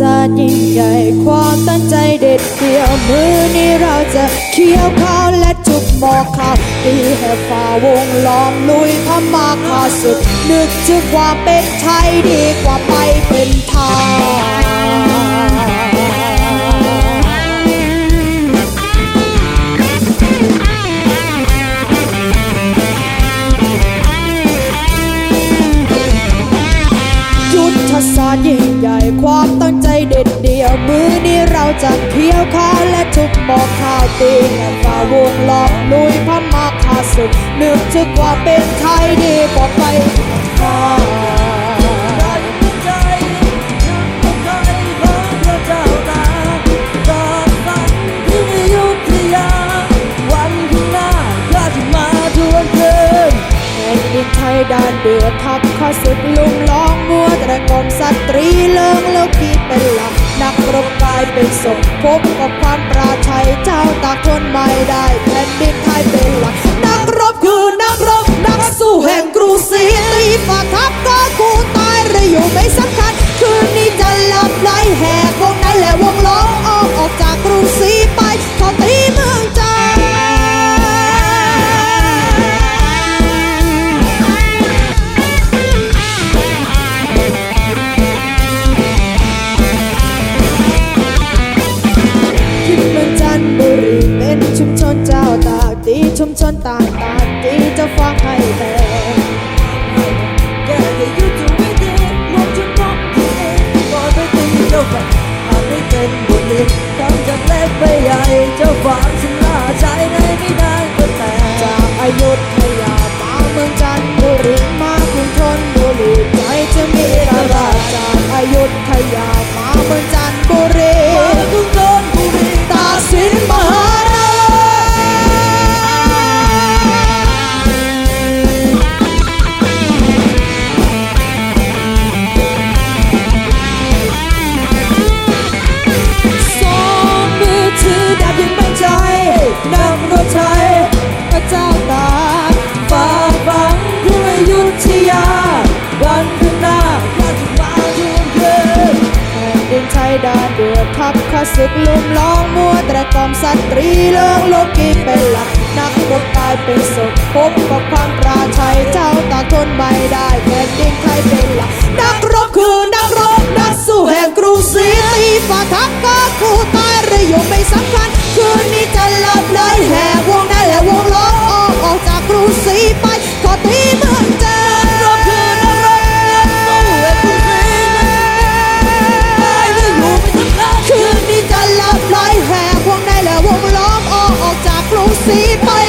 ศาสตร์ยิ่งใหญ่ความตั้งใจเด็ดเดี่ยว มือนี้เราจะเคี่ยวข้าวและจุกหมอกข้าวตีให้ฝ่าวงล้อมลุยพม่าขาสุดนึกถึงความเป็นไทยดีกว่าไปเป็นทาสยุทธศาสตร์ยิ่งใหญ่ความ เดี่ยวมือนี้เราจะเคี่ยวข้าวและทุบหมอกข้าวตีให้ฝ่าวงล้อมลุยพม่าขาศึกนึกถึงควาเป็นไทยดีกว่าไปข้าตากกว่าวันข้างหน้าข้าจะมาทวนคืนแผ่นดินไทยด้านเดือดทับข้าศึกลุมล้อมมัวตระกรมสตรีเลิงแล้วกีเป็นหลัก นักรบกลายเป็นศพพบกับความปราช นบุรีเป็นชุมชนเจ้าตากตีชุมชนต่างตากตีจะฟังให้แต ศึกลุมล้องมัวตระกอมสตรีเลิงโลกีเป็นหลักนักรบกายเป็นศพพบกับความปราชัยเจ้าตาทนไม่ได้แผ่ 你